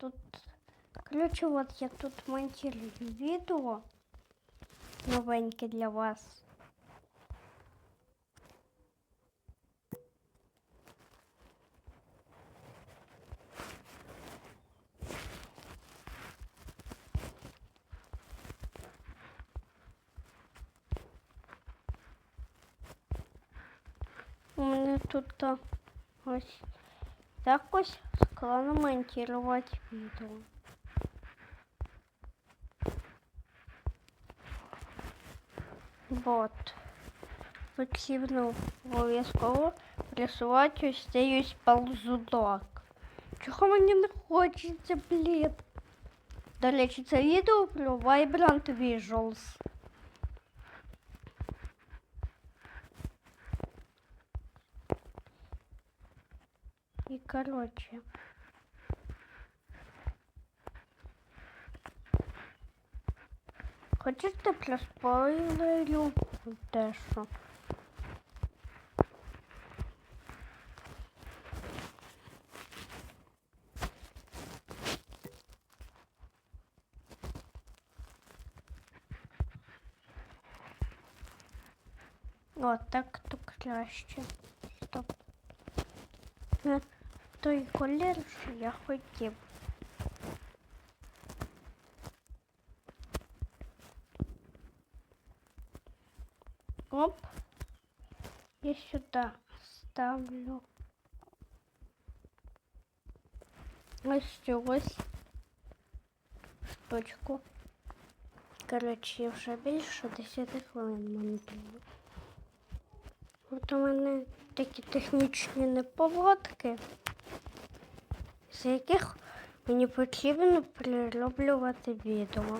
тут. Короче, от я тут монтирую відео новеньке для вас. У мене тут а, ось якось складно монтувати відео. Вот. Потрібно обов'язково присувати ось цей ось ползунок. Чого мені не хочеться, блін? До речі, це відео про Vibrant Visuals. І коротше. Хочете проспойлерю дещо? О, так то краще. Стоп. Не той колір, що я хотів. Оп. Я сюда ставлю. Ось цю ось штучку. Коротше, вже більше 10 хвилин монтую. От у мене такі технічні неполадки, з яких мені потрібно перероблювати відео.